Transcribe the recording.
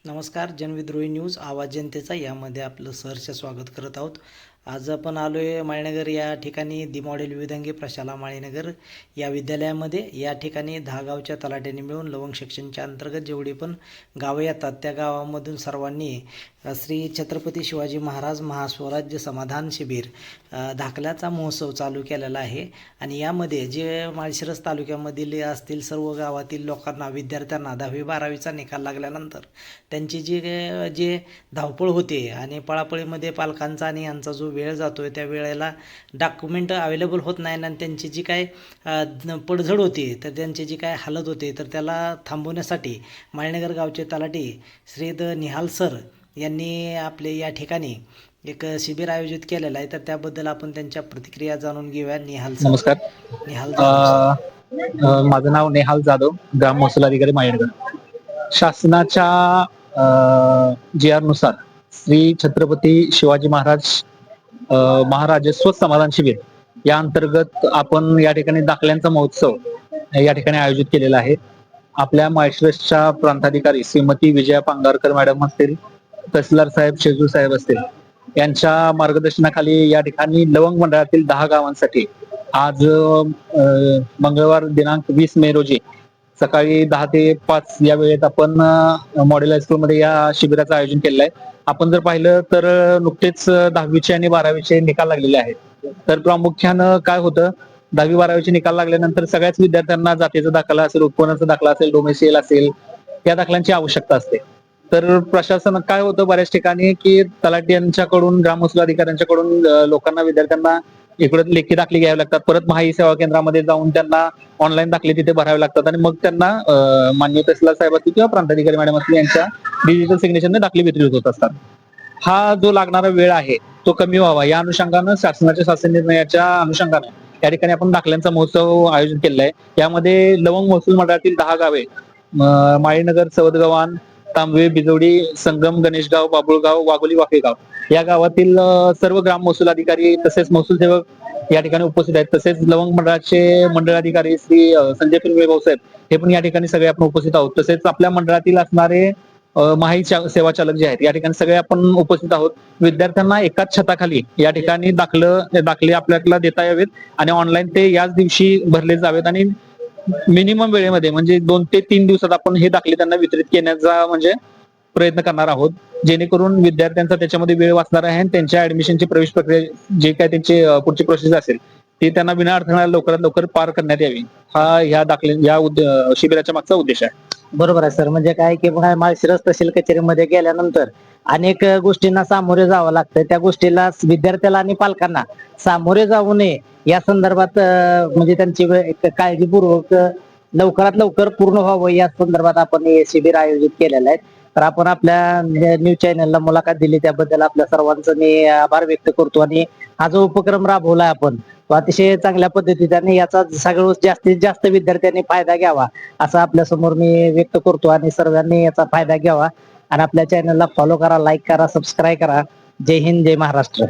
नमस्कार जनविद्रोही न्यूज आवाज जनतेचा यामध्ये आपलं सहर्ष स्वागत करत आहोत. आज आपण आलो आहे माळीनगर या ठिकाणी दी मॉडेल प्रशाला माळीनगर. या विद्यालयामध्ये या ठिकाणी दहा गावच्या तलाट्याने मिळून लवंग शिक्षणच्या अंतर्गत जेवढी पण गावं येतात त्या गावामधून सर्वांनी श्री छत्रपती शिवाजी महाराज महास्वराज्य समाधान शिबिर धाकल्याचा महोत्सव चालू केलेला आहे. आणि यामध्ये जे माळशिरस तालुक्यामधील असतील सर्व गावातील लोकांना विद्यार्थ्यांना दहावी बारावीचा निकाल लागल्यानंतर त्यांची जी जे धावपळ होते आणि पळापळीमध्ये पालकांचा आणि यांचा जो वेळ जातो आहे त्या वेळेला डॉक्युमेंट अवेलेबल होत नाही आणि त्यांची जी काय पडझड होते तर त्यांची जी काय हालत होते तर त्याला थांबवण्यासाठी माळीनगर गावचे तलाठी श्री द निहाल सर यांनी आपले या ठिकाणी एक शिबिर आयोजित केलेलं आहे. तर त्याबद्दल आपण त्यांच्या प्रतिक्रिया जाणून घेऊया. निहाल सर. नमस्कार. निहाल माझं नाव नेहाल जाधव ग्राम महसूल अधिकारी मायडगर शासनाच्या जी आरनुसार श्री छत्रपती शिवाजी महाराज महाराजस्व समाधान शिबिर. या अंतर्गत आपण या ठिकाणी दाखल्यांचा महोत्सव या ठिकाणी आयोजित केलेला आहे. आपल्या माळशिरसच्या प्रांताधिकारी श्रीमती विजया पांगारकर मॅडम असतील तहसीलदार साहेब शेजू साहेब असतील यांच्या मार्गदर्शनाखाली या ठिकाणी लवंग मंडळातील दहा गावांसाठी आज मंगळवार दिनांक वीस मे रोजी सकाळी दहा ते पाच या वेळेत आपण मॉडेल हायस्कूलमध्ये या शिबिराचं आयोजन केलेलं आहे. आपण जर पाहिलं तर नुकतेच दहावीचे आणि बारावीचे निकाल लागलेले आहेत. तर प्रामुख्यानं काय होतं? दहावी बारावीचे निकाल लागल्यानंतर सगळ्याच विद्यार्थ्यांना जातीचा दाखला असेल उत्पन्नाचा दाखला असेल डोमेसियल असेल या दाखल्यांची आवश्यकता असते. तर प्रशासन काय होतं बऱ्याच ठिकाणी की तलाठी यांच्याकडून ग्रामवसूल अधिकाऱ्यांच्याकडून लोकांना विद्यार्थ्यांना इकडे लेखी दाखले घ्यावे लागतात. परत महाई सेवा केंद्रामध्ये जाऊन त्यांना ऑनलाईन दाखले तिथे भरावे लागतात. आणि मग त्यांना अ, मान्य तहसीलदार साहेब असतील किंवा प्रांताधिकारी मॅडम असतील यांच्या डिजिटल सिग्नेचरने दाखले वितरित होत असतात. हा जो लागणारा वेळ आहे तो कमी व्हावा. या अनुषंगानं शासनाच्या शासन निर्णयाच्या अनुषंगानं या ठिकाणी आपण दाखल्यांचा महोत्सव आयोजन केलेला आहे. यामध्ये लवंग महसूल मंडळातील दहा गावे माळीनगर सवदगवान तांबवे बिजोडी संगम गणेशगाव बाबुळगाव वाघोली वाफेगाव या गावातील सर्व ग्राम महसूल अधिकारी तसेच महसूल सेवक या ठिकाणी उपस्थित आहेत. तसेच लवंग मंडळाचे मंडळ अधिकारी श्री संजय पिंगळे भाऊसाहेब हे पण या ठिकाणी सगळे आपण उपस्थित आहोत. तसेच आपल्या मंडळातील असणारे माही सेवा चालक जे आहेत या ठिकाणी सगळे आपण उपस्थित आहोत. विद्यार्थ्यांना एकाच छताखाली या ठिकाणी दाखलं दाखले आपल्याला देता यावेत आणि ऑनलाईन ते याच दिवशी भरले जावेत आणि मिनिमम वेळेमध्ये म्हणजे दोन ते तीन दिवसात आपण हे दाखले त्यांना वितरित करण्याचा म्हणजे प्रयत्न करणार आहोत. जेणेकरून विद्यार्थ्यांचा त्याच्यामध्ये वेळ वाचणार आहे आणि त्यांच्या ऍडमिशनची प्रवेश प्रक्रिया जे काय त्यांची पुढची प्रोसेस असेल ती त्यांना विना अडथळा लवकरात लवकर पार करण्यात यावी. हा या दाखले या शिबिराच्या मागचा उद्देश आहे. बरोबर आहे सर. म्हणजे काय की शिरस माळशिरस तहसील कचेरीमध्ये गेल्यानंतर अनेक गोष्टींना सामोरे जावं लागतं त्या गोष्टीला विद्यार्थ्याला आणि पालकांना सामोरे जाऊ नये या संदर्भात म्हणजे त्यांची काळजीपूर्वक लवकरात लवकर पूर्ण व्हावं या संदर्भात आपण हे शिबिर आयोजित केलेलं आहे. तर आपण आपल्या न्यूज चॅनलला मुलाखत दिली त्याबद्दल आपल्या सर्वांचं मी आभार व्यक्त करतो आणि हा जो उपक्रम राबवलाय आपण तो अतिशय चांगल्या पद्धतीने याचा सगळं जास्तीत जास्त विद्यार्थ्यांनी फायदा घ्यावा असं आपल्यासमोर मी व्यक्त करतो आणि सर्वांनी याचा फायदा घ्यावा. आणि आपल्या चॅनलला फॉलो करा लाईक करा सबस्क्राईब करा. जय हिंद जय महाराष्ट्र.